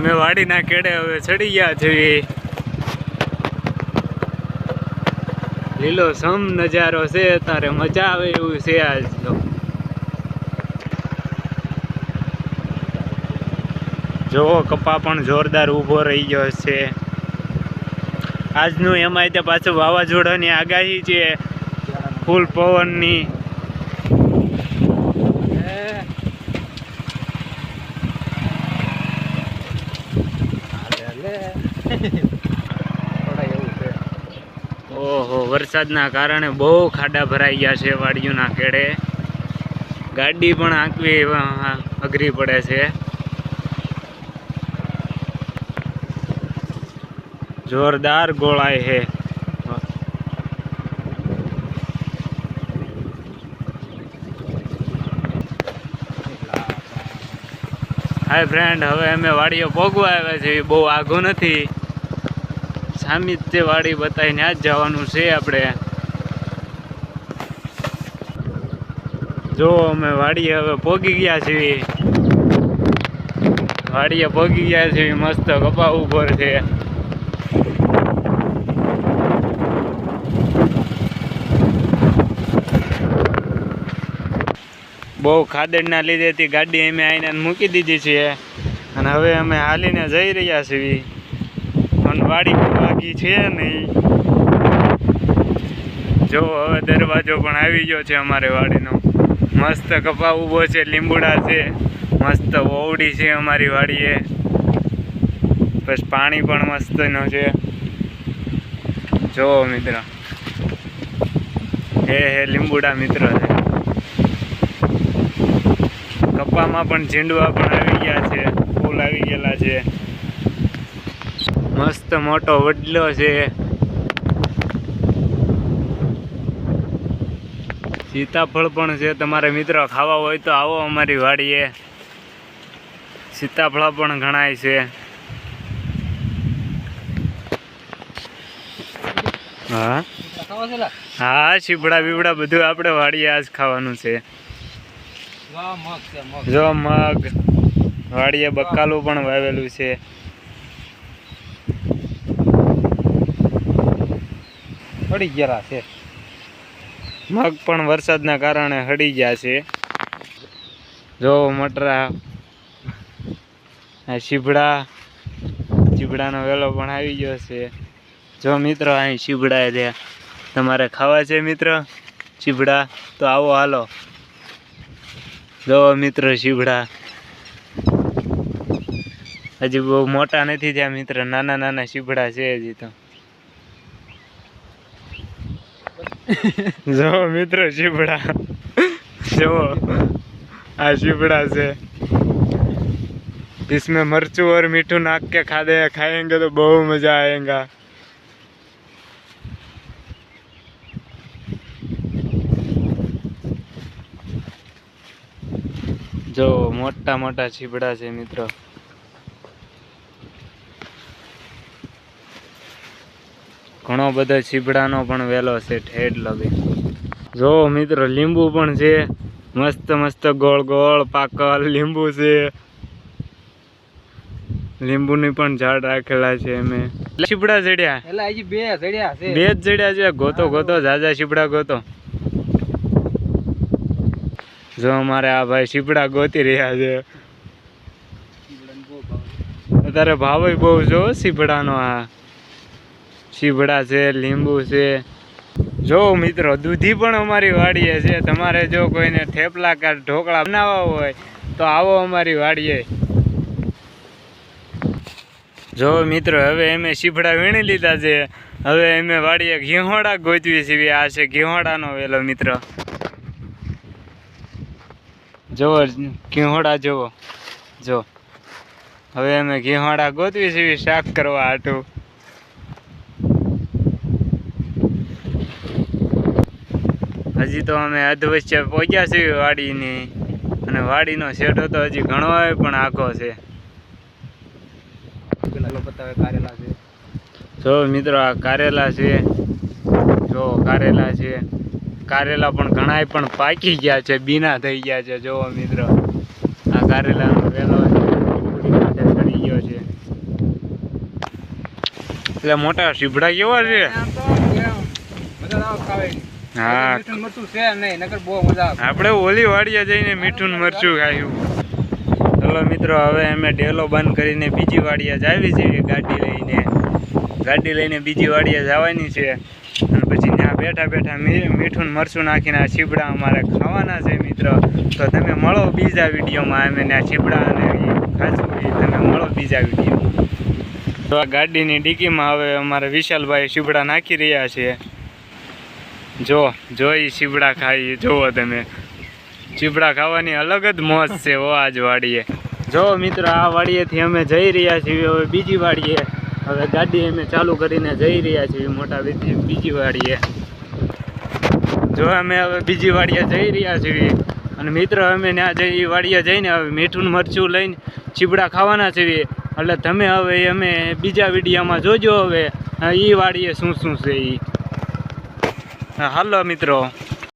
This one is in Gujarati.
અમે વાડીના કેડે હવે ચડી ગયા છીએ લીલો સમ નજારો છે, તારે મજા આવે એવું છે આજ તો. જોવો કપા પણ જોરદાર ઊભો રહી ગયો છે. આજનું એમાંય તે પાછું વાવાઝોડાની આગાહી છે. ફૂલ પવનની. ઓહો, વરસાદના કારણે બહુ ખાડા ભરાઈ ગયા છે વાડીઓના કેડે ગાડી પણ આંકવી અઘરી પડે છે. જોરદાર ગોળાય છે. હાય ફ્રેન્ડ હવે અમે વાડીઓ પોગવા આવ્યા છીએ, બહુ આઘું નથી. સામી જ તે વાડી બતાવીને આ જ જવાનું છે આપણે. જો અમે વાડીએ હવે પોગી ગયા છીએ. વાડીએ પોગી ગયા છીએ, મસ્ત કપા ઉપર છે. બહુ ખાદડના લીધેથી ગાડી અમે આવીને મૂકી દીધી છે. અને હવે અમે હાલીને જઈ રહ્યા છીએ. પણ બાકી છે નહીં જો હવે દરવાજો પણ આવી ગયો છે અમારે વાડીનો. મસ્ત કપા ઊભો છે, લીંબુડા છે, મસ્ત ઓવડી છે અમારી વાડીએ. બસ પાણી પણ મસ્તનો છે. જો મિત્ર. હે હે, લીંબુડા મિત્ર છે. કપામાં પણ ઝીંડવા પણ આવી ગયા છે, ફૂલ આવી ગયેલા છે. મસ્ત મોટો વડલો છે. સીતાફળ પણ છે. તમારે મિત્રો ખાવા હોય તો આવો અમારી વાડીએ. સીતાફળ પણ ઘણાય છે. હા? હા શીપડા બીપડા બધું આપણે વાડીએ આજ ખાવાનું છે. જો મગ વાડીએ બકાલું પણ વાવેલું છે. પડી ગયેલા છે. મગ પણ વરસાદના કારણે હળી ગયા છે. જો મટરા શીભડા, શીભડાનો વેલો પણ આવી ગયો છે. જો મિત્રો, અહીં શીભડા છે. તમારે ખાવા છે મિત્ર? શીભડા? તો આવો હાલો. જો મિત્ર, શીભડા. હજી બહુ મોટા નથી થયા મિત્ર. નાના નાના શીભડા છે હજી તો. જો મિત્રો શીપડા જો આ શીપડા છે इसमें मरचू और मीठू नाक के खा दे खाएंगे तो बहुत मजा आएगा જો મોટા મોટા છીબડા છે મિત્રો ઘણો બધો છીબડાનો પણ વેલો છે ઠેડ લગે. જો મિત્રો લીંબુ પણ છે. મસ્ત મસ્ત ગોળ ગોળ પાકલ લીંબુ છે. લીંબુની પણ ઝાડ રાખેલા છે અમે. એટલે હજી બે ચડ્યા છે. બે જ ચડ્યા છે. ગોતો ગોતો જાજા છીબડા ગોતો. જો અમારે આ ભાઈ છીબડા ગોતી રહ્યા છે. અત્યારે ભાવ બહુ જો સીપડાનો આ. સીભડા છે, લીંબુ છે. જો મિત્રો, દૂધી પણ અમારી વાડીએ છે. તમારે જો કોઈને થેપલા કે ઢોકળા બનાવવા હોય, તો આવો અમારી વાડીએ. જો મિત્રો, હવે અમે સીભડા વીણી લીધા છે. હવે અમે વાડીએ ઘીહોડા ગોતવી છે. આ છે ઘીહોડાનો વેલો, મિત્ર. જોવો ઘીહોડા જોવો જો. હવે અમે ઘીહોડા ગોતવી છે, શાક કરવા હાટું. હજી તો અમે અધવશ્ય પહોંચ્યા છીએ વાડીની. અને વાડીનો શેઠો તો હજી ઘણો પણ આખો છે. કારેલા છે. જો મિત્રો આ કારેલા છે. જો કારેલા છે. કારેલા પણ ઘણાય પણ પાકી ગયા છે બીના થઈ ગયા છે. જો મિત્રો આ કારેલાનો વેલો છે. ચડી ગયો છે. એટલે મોટા શીભડા કેવા છે? હા. મરચું છે નહીં નકર બહુ મજા આપણે ઓલી વાડિયા જઈને મીઠું મરચું ખાયું. ચલો મિત્રો હવે અમે ડેલો બંધ કરીને બીજી વાડિયા જાવી છીએ ગાડી લઈને. ગાડી લઈને બીજી વાડિયા જવાની છે. અને પછી ત્યાં બેઠા બેઠા મીઠું મરચું નાખીને આ છીબડા અમારે ખાવાના છે મિત્રો. તો તમે મળો બીજા વિડીયોમાં અમે ત્યાં છીબડા અને ખાસું તમે મળો બીજા વિડીયોમાં. તો આ ગાડીની ડીકીમાં હવે અમારે વિશાલભાઈ છીબડા નાખી રહ્યા છે. જો જોઈ ચીબડા ખાઈ, જુઓ તમે. ચીબડા ખાવાની અલગ જ મોજ છે ઓ આજ વાડીએ. જો મિત્રો, આ વાડીએથી અમે જઈ રહ્યા છીએ, હવે બીજી વાડીએ. હવે ગાડી અમે ચાલુ કરીને જઈ રહ્યા છીએ, મોટા બીજી વાડીએ. જો અમે હવે બીજી વાડીએ જઈ રહ્યા છીએ. અને મિત્રો, અમે ત્યાં જઈ વાડીએ જઈને હવે મીઠું મરચું લઈને ચીબડા ખાવાના છીએ. એટલે તમે હવે અમે બીજા વિડીયોમાં જોજો હવે એ વાડીએ શું શું છે એ હાલો મિત્રો.